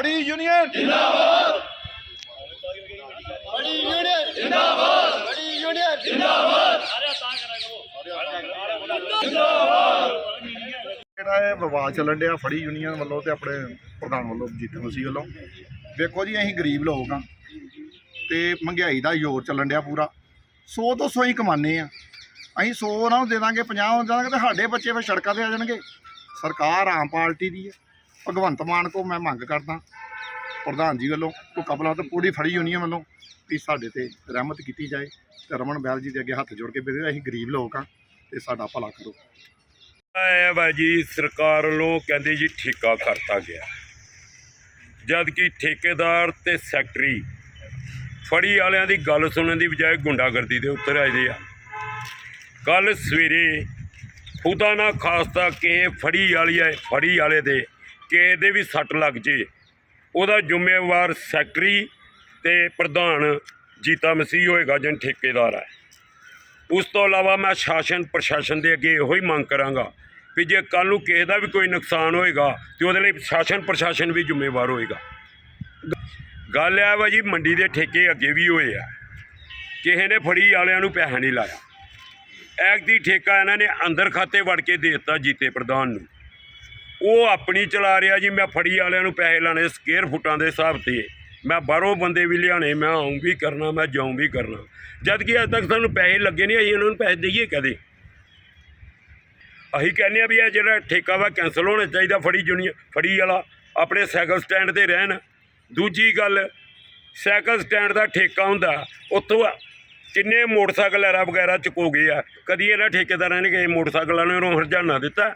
ਫੜੀ ਯੂਨੀਅਨ ਬੜੀ ਯੂਨੀਅਨ ਜਿੰਦਾਬਾਦ। ਬੜੀ ਯੂਨੀਅਨ ਜਿੰਦਾਬਾਦ। ਜਿਹੜਾ ਇਹ ਵਿਵਾਦ ਚੱਲਣ ਡਿਆ ਫੜੀ ਯੂਨੀਅਨ ਵੱਲੋਂ ਤੇ ਆਪਣੇ ਪ੍ਰਧਾਨ ਵੱਲੋਂ ਜੀਤਨ ਮਸੀਹ ਵੱਲੋਂ। ਵੇਖੋ ਜੀ ਅਸੀਂ ਗਰੀਬ ਲੋਕ ਆ ਤੇ ਮਹਿੰਗਾਈ ਦਾ ਜ਼ੋਰ ਚੱਲਣ ਡਿਆ ਪੂਰਾ। 100 ਤੋਂ 100 ਹੀ ਕਮਾਨੇ ਆ ਅਸੀਂ 100 ਉਹਨਾਂ ਨੂੰ ਦੇ ਦਾਂਗੇ 50 ਨੂੰ ਦੇ ਦਾਂਗੇ ਤੇ ਸਾਡੇ ਬੱਚੇ ਫਿਰ ਸੜਕਾਂ ਤੇ ਆ ਜਾਣਗੇ। ਸਰਕਾਰ ਆਮ ਪਾਰਟੀ ਦੀ ਹੈ। ਭਗਵੰਤ ਮਾਨ ਕੋ ਮੈਂ ਮੰਗ ਕਰਦਾ, ਪ੍ਰਧਾਨ ਜੀ ਵੱਲੋਂ, ਕੋ ਕਪਲਾ ਤੇ ਪੂਰੀ ਫੜੀ ਯੂਨੀਅਨ ਵੱਲੋਂ, ਵੀ ਸਾਡੇ ਤੇ ਰਹਿਮਤ ਕੀਤੀ ਜਾਏ ਤੇ ਰਮਨ ਬੈਲ ਜੀ ਦੇ ਅੱਗੇ ਹੱਥ ਜੋੜ ਕੇ ਬੇਨਤੀ ਅਸੀਂ ਗਰੀਬ ਲੋਕ ਆ ਤੇ ਸਾਡਾ ਭਲਾ ਕਰੋ। ਇਹ ਵਾ ਜੀ, ਸਰਕਾਰ ਵੱਲੋਂ ਕਹਿੰਦੇ ਜੀ ਠੇਕਾ ਕਰਤਾ ਗਿਆ। ਜਦ ਕਿ ਠੇਕੇਦਾਰ ਤੇ ਸੈਕਟਰੀ ਫੜੀ ਵਾਲਿਆਂ ਦੀ ਗੱਲ ਸੁਣਨ ਦੀ ਬਜਾਏ ਗੁੰਡਾਗਰਦੀ ਦੇ ਉੱਤਰ ਆਏ ਆ। ਕੱਲ ਸਵੇਰੇ, ਖੁਦਾ ਨਾ ਖਾਸਤਾ ਕਿ ਫੜੀ ਵਾਲੀ ਹੈ ਫੜੀ ਵਾਲੇ ਦੇ ਕਿਸੇ ਦੇ ਵੀ ਸੱਟ ਲੱਗ ਜੇ। ਉਹਦਾ ਜ਼ਿੰਮੇਵਾਰ ਸੈਕਟਰੀ ਤੇ ਪ੍ਰਧਾਨ ਜੀਤਾ ਮਸੀਹ ਹੋਏਗਾ, ਜਨ ਠੇਕੇਦਾਰ ਹੈ ਉਸ ਤੋਂ ਇਲਾਵਾ ਮੈਂ ਸ਼ਾਸਨ ਪ੍ਰਸ਼ਾਸਨ ਦੇ ਅੱਗੇ ਇਹੋ ਹੀ ਮੰਗ ਕਰਾਂਗਾ ਕਿ ਜੇ ਕੱਲ ਨੂੰ ਕਿਸੇ ਦਾ ਵੀ ਕੋਈ ਨੁਕਸਾਨ ਹੋਏਗਾ, ਤੇ ਉਹਦੇ ਲਈ ਸ਼ਾਸਨ ਪ੍ਰਸ਼ਾਸਨ ਵੀ ਜ਼ਿੰਮੇਵਾਰ ਹੋਏਗਾ। ਗੱਲ ਇਹ ਵਾ ਜੀ, ਮੰਡੀ ਦੇ ਠੇਕੇ ਅੱਗੇ ਵੀ ਹੋਏ ਆ। ਕਿਸੇ ਨੇ ਫੜੀ, ਵਾਲਿਆਂ ਨੂੰ ਪੈਸਾ ਨਹੀਂ ਲਾਇਆ। ਐਕ ਦੀ ਠੇਕਾ ਇਹਨਾਂ ਨੇ ਅੰਦਰ ਖਾਤੇ ਵੜ ਕੇ ਦੇ ਦਿੱਤਾ ਜੀਤੇ ਪ੍ਰਧਾਨ ਨੂੰ। ਉਹ ਆਪਣੀ ਚਲਾ ਰਿਹਾ ਜੀ, ਮੈਂ ਫੜੀ ਵਾਲਿਆਂ ਨੂੰ ਪੈਸੇ ਲਾਣੇ ਸਕੇਅਰ ਫੁੱਟਾਂ ਦੇ ਹਿਸਾਬ ਤੇ। ਮੈਂ ਬਾਹਰੋਂ ਬੰਦੇ ਵੀ ਲਿਆਣੇ ਮੈਂ ਆਉਂ ਵੀ ਕਰਨਾ, ਮੈਂ ਜਾਉਂ ਵੀ ਕਰਨਾ। ਜਦ ਕਿ ਅੱਜ ਤੱਕ ਸਾਨੂੰ ਪੈਸੇ ਲੱਗੇ ਨਹੀਂ, ਅਸੀਂ ਉਹਨਾਂ ਨੂੰ ਪੈਸੇ ਦਈਏ ਕਦੇ। ਅਸੀਂ ਕਹਿੰਦੇ ਆ ਵੀ ਇਹ ਜਿਹੜਾ ਠੇਕਾ ਵਾ ਕੈਂਸਲ ਹੋਣਾ ਚਾਹੀਦਾ ਫੜੀ ਯੂਨੀਅਨ ਫੜੀ ਵਾਲਾ, ਆਪਣੇ ਸਾਈਕਲ ਸਟੈਂਡ ਤੇ ਰਹਿਣ। ਦੂਜੀ ਗੱਲ, ਸਾਈਕਲ ਸਟੈਂਡ ਦਾ ਠੇਕਾ ਹੁੰਦਾ, ਉੱਥੋਂ ਕਿੰਨੇ ਮੋਟਰਸਾਈਕਲ ਐਰਾ ਵਗੈਰਾ ਚੁਕੋ ਗਏ ਆ। ਕਦੀ ਇਹਨਾਂ ਠੇਕੇਦਾਰਾਂ ਨੇ ਕਿਸੇ ਮੋਟਰਸਾਈਕਲ ਵਾਲਿਆਂ ਨੂੰ ਹਰਜਾਨਾ ਦਿੱਤਾ।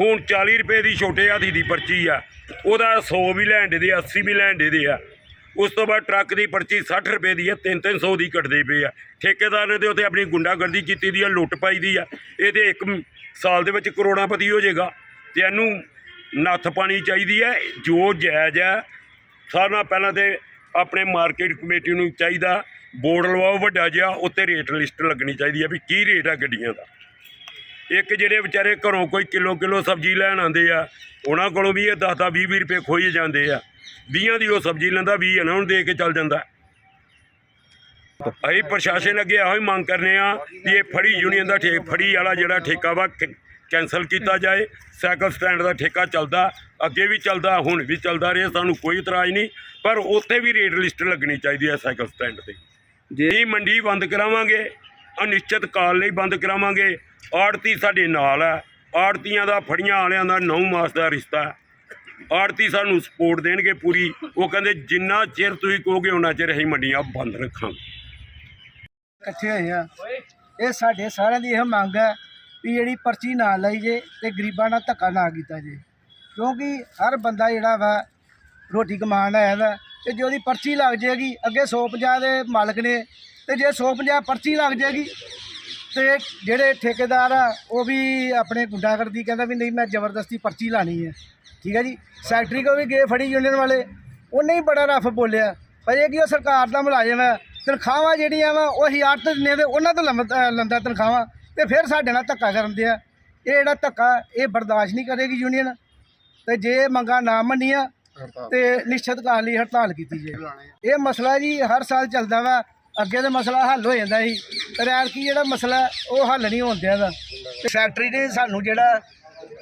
ਹੁਣ 40 ਰੁਪਏ ਦੀ ਛੋਟੇ ਹਾਥੀ ਦੀ ਪਰਚੀ ਆ। ਉਹਦਾ 100 ਵੀ ਲੈਣ ਦੇ 80 ਵੀ ਲੈਣ ਦੇ ਆ। ਉਸ ਤੋਂ ਬਾਅਦ ਟਰੱਕ ਦੀ ਪਰਚੀ 60 ਰੁਪਏ ਦੀ ਆ 3-300 ਦੀ ਕੱਟਦੇ ਪਏ ਆ। ਠੇਕੇਦਾਰ ਨੇ ਤੇ ਉੱਥੇ ਆਪਣੀ ਗੁੰਡਾਗਰਦੀ ਕੀਤੀ ਦੀ ਆ, ਲੁੱਟ ਪਾਈ ਦੀ ਆ। ਇਹਦੇ ਇੱਕ ਸਾਲ ਦੇ ਵਿੱਚ ਕਰੋੜਾਪਤੀ ਹੋ ਜਾਏਗਾ। ਤੇ ਇਹਨੂੰ ਨੱਥ ਪਾਣੀ ਚਾਹੀਦੀ ਹੈ ਜੋ ਜਾਇਜ਼ ਹੈ ਸਾਰਿਆਂ ਨਾਲੋਂ ਪਹਿਲਾਂ ਤੇ ਆਪਣੇ ਮਾਰਕੀਟ ਕਮੇਟੀ ਨੂੰ ਚਾਹੀਦਾ, ਬੋਰਡ ਲਵਾਓ ਵੱਡਾ ਜਿਹਾ, ਉੱਤੇ ਰੇਟ ਲਿਸਟ ਲੱਗਣੀ ਚਾਹੀਦੀ ਹੈ ਵੀ ਕੀ ਰੇਟ ਆ ਗੱਡੀਆਂ ਦਾ। ਇੱਕ ਜਿਹੜੇ ਵਿਚਾਰੇ ਘਰੋਂ ਕੋਈ ਕਿਲੋ ਕਿਲੋ ਸਬਜ਼ੀ ਲੈਣ ਆਉਂਦੇ ਆ ਉਹਨਾਂ ਕੋਲੋਂ ਵੀ ਇਹ 10 10 20 20 ਰੁਪਏ ਖੋਈ ਜਾਂਦੇ ਆ। 20 ਦੀ ਉਹ ਸਬਜ਼ੀ ਲੈਂਦਾ 20 ਇਹਨਾਂ ਨੂੰ ਦੇ ਕੇ ਚੱਲ ਜਾਂਦਾ। ਅਸੀਂ ਪ੍ਰਸ਼ਾਸਨ ਅੱਗੇ ਇਹੋ ਹੀ ਮੰਗ ਕਰਨੇ ਆ ਵੀ ਇਹ ਫੜੀ ਯੂਨੀਅਨ ਦਾ ਠੇ ਫੜੀ ਵਾਲਾ ਜਿਹੜਾ ਠੇਕਾ ਵਾ ਕ- ਕੈਂਸਲ ਕੀਤਾ ਜਾਏ ਸਾਈਕਲ ਸਟੈਂਡ ਦਾ ਠੇਕਾ ਚੱਲਦਾ ਅੱਗੇ ਵੀ ਚੱਲਦਾ ਹੁਣ ਵੀ ਚੱਲਦਾ ਰਿਹਾ ਸਾਨੂੰ ਕੋਈ ਇਤਰਾਜ਼ ਨਹੀਂ ਪਰ ਉੱਥੇ ਵੀ ਰੇਟ ਲਿਸਟ ਲੱਗਣੀ ਚਾਹੀਦੀ ਹੈ ਸਾਈਕਲ ਸਟੈਂਡ ਤੇ। ਜੇ ਮੰਡੀ ਬੰਦ ਕਰਾਵਾਂਗੇ ਅਨਿਸ਼ਚਿਤ ਕਾਲ ਲਈ ਬੰਦ ਕਰਾਵਾਂਗੇ ਆੜਤੀ ਸਾਡੇ ਨਾਲ ਹੈ। ਆੜਤੀਆਂ ਦਾ ਫੜੀਆਂ ਵਾਲਿਆਂ ਦਾ 9 ਮਾਸ ਦਾ ਰਿਸ਼ਤਾ ਹੈ। ਆੜਤੀ ਸਾਨੂੰ ਸਪੋਰਟ ਦੇਣਗੇ ਪੂਰੀ। ਉਹ ਕਹਿੰਦੇ, ਜਿੰਨਾ ਚਿਰ ਤੁਸੀਂ ਕਹੋਗੇ ਉਹਨਾਂ ਚਿਰ ਅਸੀਂ ਮੰਡੀਆਂ ਬੰਦ ਰੱਖਾਂਗੇ। ਇਕੱਠੇ ਹੋਏ ਆ। ਇਹ ਸਾਡੇ ਸਾਰਿਆਂ ਦੀ ਇਹ ਮੰਗ ਹੈ ਵੀ ਜਿਹੜੀ ਪਰਚੀ ਨਾ ਲਈ ਜੇ ਤੇ ਗਰੀਬਾਂ ਨਾਲ ਧੱਕਾ ਨਾ ਕੀਤਾ ਜੇ। ਕਿਉਂਕਿ ਹਰ ਬੰਦਾ ਜਿਹੜਾ ਵਾ, ਰੋਟੀ ਕਮਾਉਣ ਆਇਆ ਵਾ ਤੇ ਜੇ ਉਹਦੀ ਪਰਚੀ ਲੱਗ ਜਾਏਗੀ ਅੱਗੇ 150 ਦੇ ਮਾਲਕ ਨੇ ਤੇ ਜੇ 150 ਪਰਚੀ ਲੱਗ ਜਾਏਗੀ ਤੇ ਜਿਹੜੇ ਠੇਕੇਦਾਰ ਆ ਉਹ ਵੀ ਆਪਣੇ ਗੁੰਡਾਗਰਦੀ ਕਹਿੰਦਾ ਵੀ ਨਹੀਂ ਮੈਂ ਜ਼ਬਰਦਸਤੀ ਪਰਚੀ ਲਾਣੀ ਹੈ। ਠੀਕ ਹੈ ਜੀ? ਸੈਕਟਰੀ ਕੋ ਵੀ ਗਏ ਫੜੀ ਯੂਨੀਅਨ ਵਾਲੇ। ਉਹਨੇ ਹੀ ਬੜਾ ਰਫ ਬੋਲਿਆ। ਪਰ ਇਹ ਕੀ ਉਹ ਸਰਕਾਰ ਦਾ ਮੁਲਾਜ਼ਮ ਹੈ। ਤਨਖਾਹਾਂ ਜਿਹੜੀਆਂ ਵਾ ਉਹ ਹਿਆਰਤ ਨੇ ਤੇ ਉਹਨਾਂ ਤੋਂ ਲੰਦਾ ਤਨਖਾਹਾਂ। ਤੇ ਫਿਰ ਸਾਡੇ ਨਾਲ ਧੱਕਾ ਕਰਨ ਦੇ ਆ। ਇਹ ਜਿਹੜਾ ਧੱਕਾ ਇਹ ਬਰਦਾਸ਼ਤ ਨਹੀਂ ਕਰੇਗੀ ਯੂਨੀਅਨ ਤੇ ਜੇ ਮੰਗਾਂ ਨਾ ਮੰਨੀਆਂ ਤੇ ਨਿਸ਼ਚਿਤ ਕਾਲ ਲਈ ਹੜਤਾਲ ਕੀਤੀ ਜਾਏ ਇਹ ਮਸਲਾ ਜੀ ਹਰ ਸਾਲ ਚੱਲਦਾ ਵਾ। ਅੱਗੇ ਤੇ ਮਸਲਾ ਹੱਲ ਹੋ ਜਾਂਦਾ ਸੀ, ਪਰ ਐਤਕੀ ਜਿਹੜਾ ਮਸਲਾ ਉਹ ਹੱਲ ਨਹੀਂ ਹੋਣ ਦਿਆ ਦਾ। ਤੇ ਫੈਕਟਰੀ ਨੇ ਸਾਨੂੰ ਜਿਹੜਾ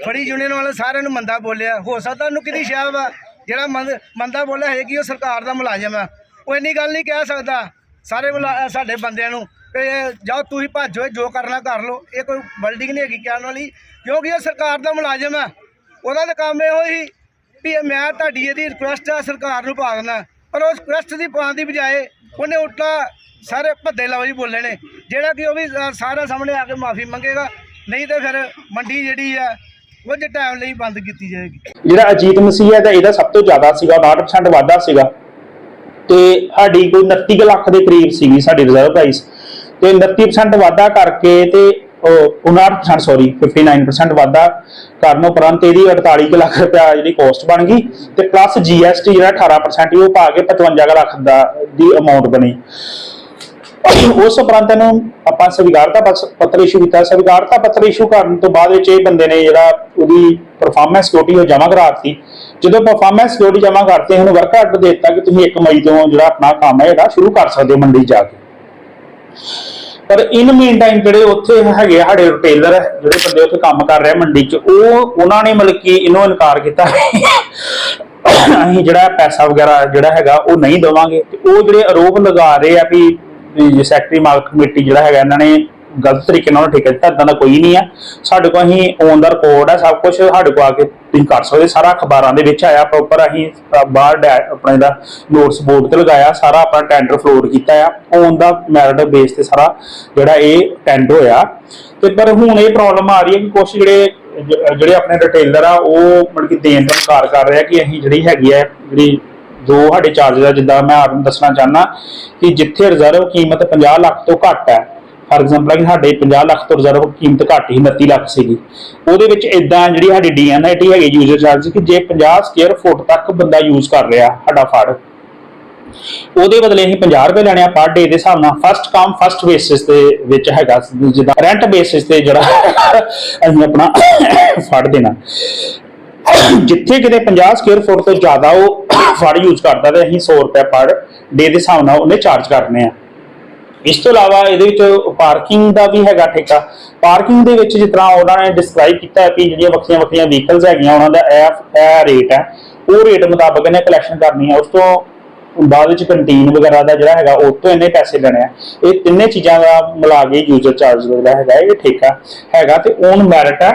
ਫੜੀ ਯੂਨੀਅਨ ਵਾਲੇ ਸਾਰਿਆਂ ਨੂੰ ਮੰਦਾ ਬੋਲਿਆ। ਹੋ ਸਕਦਾ ਉਹਨੂੰ ਕਿਹਦੀ ਸ਼ਾਹ ਵਾ ਜਿਹੜਾ ਮੰਦ- ਮੰਦਾ ਬੋਲਿਆ ਹੈ ਕਿ ਉਹ ਸਰਕਾਰ ਦਾ ਮੁਲਾਜ਼ਮ ਆ। ਉਹ ਇੰਨੀ ਗੱਲ ਨਹੀਂ ਕਹਿ ਸਕਦਾ ਸਾਰੇ ਮੁਲਾ- ਸਾਡੇ ਬੰਦਿਆਂ ਨੂੰ ਕਿ ਜਾਓ ਤੁਸੀਂ ਭੱਜੋ ਜੋ ਕਰਨਾ ਕਰ ਲਓ। ਇਹ ਕੋਈ ਬਿਲਡਿੰਗ ਨਹੀਂ ਹੈਗੀ ਕਹਿਣ ਵਾਲੀ, ਕਿਉਂਕਿ ਉਹ ਸਰਕਾਰ ਦਾ ਮੁਲਾਜ਼ਮ ਆ। ਉਹਦਾ ਤਾਂ ਕੰਮ ਇਹੋ ਹੀ ਵੀ ਮੈਂ ਤੁਹਾਡੀ ਇਹਦੀ ਰਿਕੁਐਸਟ ਆ, ਸਰਕਾਰ ਨੂੰ ਪਾ ਦੇਣਾ ਪਰ ਉਸ ਰਿਕੁਐਸਟ ਦੀ ਪਾਉਣ ਦੀ ਬਜਾਏ ਉਹਨੇ ਉਲਟਾ ਸਾਰੇ ਭੱਦੇ ਲਫ਼ਜ਼ ਬੋਲੇ ਨੇ ਜਿਹੜਾ ਕਿ ਉਹ ਵੀ ਅ, ਸਾਹਮਣੇ ਆ ਕੇ ਮਾਫੀ ਮੰਗੇਗਾ। ਨਹੀਂ ਤੇ ਫਿਰ ਮੰਡੀ ਜਿਹੜੀ ਆ ਕੁਝ ਟਾਈਮ ਲਈ ਬੰਦ ਕੀਤੀ ਜਾਏਗੀ। ਜਿਹੜਾ ਅਜੀਤ ਮਸੀਹ ਹੈ ਇਹਦਾ ਸਭ ਤੋਂ ਜ਼ਿਆਦਾ ਸੀਗਾ 59% ਵਾਧਾ ਸੀਗਾ। ਤੇ ਸਾਡੀ ਕੋਈ 29 ਲੱਖ ਦੇ ਕਰੀਬ ਸੀਗੀ ਸਾਡੀ ਰਿਜ਼ਰਵ ਪ੍ਰਾਈਸ ਤੇ 29% ਵਾਧਾ ਕਰਕੇ ਤੇ 59% ਸੌਰੀ 59% ਵਾਧਾ ਕਰਨ ਉਪਰੰਤ ਇਹਦੀ 48 ਲੱਖ ਰੁਪਇਆ ਜਿਹੜੀ ਕੋਸਟ ਬਣ ਗਈ। ਤੇ ਪਲੱਸ ਜੀਐਸਟੀ ਜਿਹੜਾ 18% ਉਹ ਪਾ ਕੇ 55 ਲੱਖ ਦਾ ਦੀ ਅਮਾਉਂਟ ਬਣੀ। ਉਸ ਉਪਰੰਤ ਨੂੰ ਆਪਾਂ ਸਵੀਕਾਰਤਾ ਪੱਤਰ ਇਸ਼ੂ ਕੀਤਾ। ਸਵੀਕਾਰਤਾ ਪੱਤਰ ਇਸ਼ੂ ਕਰਨ ਤੋਂ ਬਾਅਦ ਵਿੱਚ ਇਹ ਬੰਦੇ ਨੇ ਜਿਹੜਾ ਉਹਦੀ ਪਰਫਾਰਮੈਂਸ ਕੋਟੀ ਉਹ ਜਮ੍ਹਾਂ ਕਰਾਤੀ ਜਦੋਂ ਪਰਫਾਰਮੈਂਸ ਸਿਕਿਉਰਿਟੀ ਜਮ੍ਹਾਂ ਕਰਤੇ ਉਹਨੂੰ ਵਰਕ ਆਰਡਰ ਦੇ ਦਿੱਤਾ ਕਿ ਤੁਸੀਂ 1 ਮਈ ਤੋਂ ਜਿਹੜਾ ਆਪਣਾ ਕੰਮ ਹੈ ਜਿਹੜਾ ਸ਼ੁਰੂ ਕਰ ਸਕਦੇ ਹੋ ਮੰਡੀ ਜਾ ਕੇ। ਪਰ ਇਨ ਮੀਨ ਟਾਈਮ ਜਿਹੜੇ ਉੱਥੇ ਹੈਗੇ ਸਾਡੇ ਰਿਟੇਲਰ ਜਿਹੜੇ ਬੰਦੇ ਉੱਥੇ ਕੰਮ ਕਰ ਰਹੇ ਮੰਡੀ 'ਚ, ਉਹ, ਉਹਨਾਂ ਨੇ ਮਤਲਬ ਕਿ ਇਹਨੂੰ ਇਨਕਾਰ ਕੀਤਾ ਅਸੀਂ ਜਿਹੜਾ ਪੈਸਾ ਵਗੈਰਾ ਜਿਹੜਾ ਹੈਗਾ ਉਹ ਨਹੀਂ ਦੇਵਾਂਗੇ। ਤੇ ਉਹ ਜਿਹੜੇ ਆਰੋਪ ਲਗਾ ਰਹੇ ਆ ਵੀ ਸੈਕਟਰੀ ਮਾਲਕ ਕਮੇਟੀ ਜਿਹੜਾ ਹੈਗਾ, ਇਹਨਾਂ ਨੇ ਗਲਤ ਤਰੀਕੇ ਨਾਲ ਠੇਕਾ ਦਿੱਤਾ ਇਦਾਂ ਦਾ ਕੋਈ ਨਹੀਂ ਆ। ਸਾਡੇ ਕੋਲ ਅਸੀਂ ਔਨ ਦਾ ਰਿਕਾਰਡ ਹੈ ਸਭ ਕੁਝ ਸਾਡੇ ਕੋਲ ਆ ਕੇ ਤੁਸੀਂ ਕਰ ਸਕਦੇ, ਸਾਰਾ ਅਖਬਾਰਾਂ ਦੇ ਵਿੱਚ ਆਇਆ ਪ੍ਰੋਪਰ ਅਸੀਂ ਬਾਹਰ ਡੈ- ਆਪਣੇ ਦਾ ਨੋਟਸ ਬੋਰਡ ਤੇ ਲਗਾਇਆ, ਸਾਰਾ ਆਪਣਾ ਟੈਂਡਰ ਫਲੋਟ ਕੀਤਾ ਆ। ਔਨ ਦਾ ਮੈਰਿਟ ਬੇਸ ਤੇ ਸਾਰਾ ਜਿਹੜਾ ਇਹ ਟੈਂਡ ਹੋਇਆ। ਤੇ ਪਰ ਹੁਣ ਇਹ ਪ੍ਰੋਬਲਮ ਆ ਰਹੀ ਹੈ ਕਿ ਕੁਝ ਜਿਹੜੇ ਜਿਹੜੇ ਆਪਣੇ ਰਿਟੇਲਰ ਆ, ਉਹ ਮਤਲਬ ਕਿ ਦੇਣ ਦਾ ਇਨਕਾਰ ਕਰ ਰਿਹਾ ਕਿ ਅਸੀਂ ਜਿਹੜੀ ਹੈਗੀ ਹੈ ਜਿਹੜੀ ਜੋ ਸਾਡੇ ਚਾਰजेस ਆ, ਜਿੱਦਾਂ ਮੈਂ ਆਪ ਨੂੰ ਦੱਸਣਾ ਚਾਹਨਾ ਕਿ ਜਿੱਥੇ ਰਿਜ਼ਰਵ ਕੀਮਤ 50 ਲੱਖ ਤੋਂ ਘੱਟ ਹੈ ਫਾਰ ਐਗਜ਼ਾਮਪਲ ਕਿ ਸਾਡੇ 50 ਲੱਖ ਤੋਂ ਰਿਜ਼ਰਵ ਕੀਮਤ ਘੱਟ ਹੀ 29 ਲੱਖ ਸੀਗੀ। ਉਹਦੇ ਵਿੱਚ ਇਦਾਂ ਜਿਹੜੀ ਸਾਡੀ ਡੀਐਨਆਈਟੀ ਹੈਗੀ ਯੂਜ਼ਰ ਚਾਰਜ ਕਿ ਜੇ 50 ਸਕੁਅਰ ਫੁੱਟ ਤੱਕ ਬੰਦਾ ਯੂਜ਼ ਕਰ ਰਿਹਾ ਸਾਡਾ ਫੜ, ਉਹਦੇ ਬਦਲੇ ਅਸੀਂ 50 ਰੁਪਏ ਲੈਣੇ ਆ ਪਰ ਡੇ ਦੇ ਹਿਸਾਬ ਨਾਲ ਫਸਟ ਕਮ ਫਸਟ ਬੇਸਿਸ ਦੇ ਵਿੱਚ ਹੈਗਾ, ਜਿੱਦਾਂ ਰੈਂਟ ਬੇਸਿਸ ਤੇ ਜਿਹੜਾ ਅਸੀਂ ਆਪਣਾ ਫੜ ਦੇਣਾ। ਜਿੱਥੇ ਕਿਤੇ 50 ਸਕੁਅਰ ਫੁੱਟ ਤੋਂ ਜ਼ਿਆਦਾ ਉਹ ਫੜ ਯੂਜ਼ ਕਰਦਾ ਤੇ ਅਸੀਂ 100 ਰੁਪਏ ਪਰ ਡੇ ਦੇ ਹਿਸਾਬ ਨਾਲ ਉਹਨੇ ਚਾਰਜ ਕਰਨੇ ਆ। ਇਸ ਤੋਂ ਇਲਾਵਾ ਇਹਦੇ ਵਿੱਚ ਪਾਰਕਿੰਗ ਦਾ ਵੀ ਹੈਗਾ ਠੇਕਾ। ਪਾਰਕਿੰਗ ਦੇ ਵਿੱਚ ਜਿਸ ਤਰ੍ਹਾਂ ਉਹਨਾਂ ਨੇ ਡਿਸਕ੍ਰਾਈਬ ਕੀਤਾ ਹੈ ਕਿ ਜਿਹੜੀਆਂ ਵੱਖਰੀਆਂ ਵੱਖਰੀਆਂ ਵਹੀਕਲਸ ਹੈਗੀਆਂ, ਉਹਨਾਂ ਦਾ ਇਹ ਇਹ ਰੇਟ ਹੈ। ਉਹ ਰੇਟ ਮੁਤਾਬਕ ਇਹਨੇ ਕਲੈਕਸ਼ਨ ਕਰਨੀ ਹੈ ਉਸ ਤੋਂ ਬਾਅਦ ਵਿੱਚ ਕੰਟੀਨ ਵਗੈਰਾ ਦਾ ਜਿਹੜਾ ਹੈਗਾ, ਉਹ ਤੋਂ ਇਹਨੇ ਪੈਸੇ ਲੈਣੇ ਆ। ਇਹ ਤਿੰਨੇ ਚੀਜ਼ਾਂ ਦਾ ਮਿਲਾ ਕੇ ਯੂਜ਼ਰ ਚਾਰਜ ਜਿਹੜਾ ਹੈਗਾ, ਇਹ ਠੇਕਾ ਹੈਗਾ ਤੇ ਔਨ ਮੈਰਿਟ ਹੈ।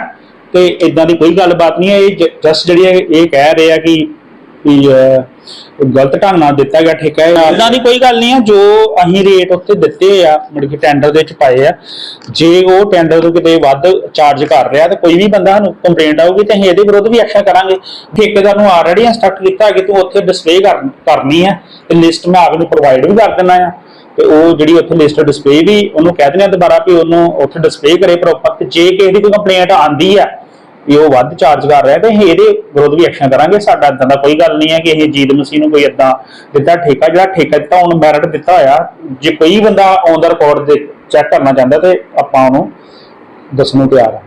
ਤੇ ਇਦਾਂ ਦੀ ਕੋਈ ਗੱਲਬਾਤ ਨਹੀਂ ਹੈ। ਇਹ ਜਸਟ ਜਿਹੜੀ ਇਹ ਕਹਿ ਰਹੇ ਆ ਕਿ, ਵੀ ਗਲਤ ਢੰਗ ਨਾਲ ਦਿੱਤਾ ਗਿਆ ਠੇਕਾ ਹੈ। ਇਦਾਂ ਦੀ ਕੋਈ ਗੱਲ ਨਹੀਂ ਹੈ। ਜੋ ਅਸੀਂ ਰੇਟ ਉੱਤੇ ਦਿੱਤੇ ਆ ਮਤਲਬ ਕਿ ਟੈਂਡਰ ਦੇ ਵਿੱਚ ਪਾਏ ਆ, ਜੇ ਉਹ ਟੈਂਡਰ ਤੋਂ ਕਿਤੇ ਵੱਧ ਚਾਰਜ ਕਰ ਰਿਹਾ ਤੇ ਕੋਈ ਵੀ ਬੰਦਾ ਸਾਨੂੰ ਕੰਪਲੇਂਟ ਆਊਗੀ ਤੇ ਅਸੀਂ ਇਹਦੇ ਵਿਰੁੱਧ ਵੀ ਐਕਸ਼ਨ ਕਰਾਂਗੇ। ਠੇਕੇਦਾਰ ਨੂੰ ਆਲਰੇਡੀ ਇੰਸਟਰਕਟ ਕੀਤਾ ਕਿ ਤੂੰ ਉੱਥੇ ਡਿਸਪਲੇ ਕਰਨੀ ਹੈ ਤੇ ਲਿਸਟ ਮੈਂ ਆਪ ਨੂੰ ਪ੍ਰੋਵਾਈਡ ਵੀ ਕਰ ਦਿੰਦਾ ਆ ਤੇ ਉਹ ਜਿਹੜੀ ਉੱਥੇ ਲਿਸਟ ਡਿਸਪਲੇ ਵੀ ਉਹਨੂੰ ਕਹਿ ਦਿੰਦੇ ਆ ਦੁਬਾਰਾ ਵੀ ਉਹਨੂੰ ਉੱਥੇ ਡਿਸਪਲੇ ਕਰੇ ਪ੍ਰੋਪਰ ਤੇ ਜੇ ਕਿਸੇ ਦੀ ਕੋਈ ਕੰਪਲੇਂਟ ਆਂਦੀ ਆ ਵੀ ਉਹ ਵੱਧ ਚਾਰਜ ਕਰ ਰਿਹਾ ਤੇ ਅਸੀਂ ਇਹਦੇ ਵਿਰੁੱਧ ਵੀ ਐਕਸ਼ਨ ਕਰਾਂਗੇ। ਸਾਡਾ ਇਦਾਂ ਦਾ ਕੋਈ ਗੱਲ ਨਹੀਂ ਹੈ ਕਿ ਇਹ ਜੀਤ ਮਸੀਹ ਨੂੰ ਕੋਈ ਇਦਾਂ ਦਿੱਤਾ ਠੇਕਾ, ਜਿਹੜਾ ਠੇਕਾ ਦਿੱਤਾ, ਉਹਨੂੰ ਮੈਰਿਟ ਦਿੱਤਾ ਹੋਇਆ। ਜੇ ਕੋਈ ਬੰਦਾ ਔਨ ਦਾ ਰਿਕਾਰਡ ਦੇ ਚੈੱਕ ਕਰਨਾ ਚਾਹੁੰਦਾ ਤੇ ਆਪਾਂ ਉਹਨੂੰ ਦੱਸਣ ਨੂੰ ਤਿਆਰ ਆ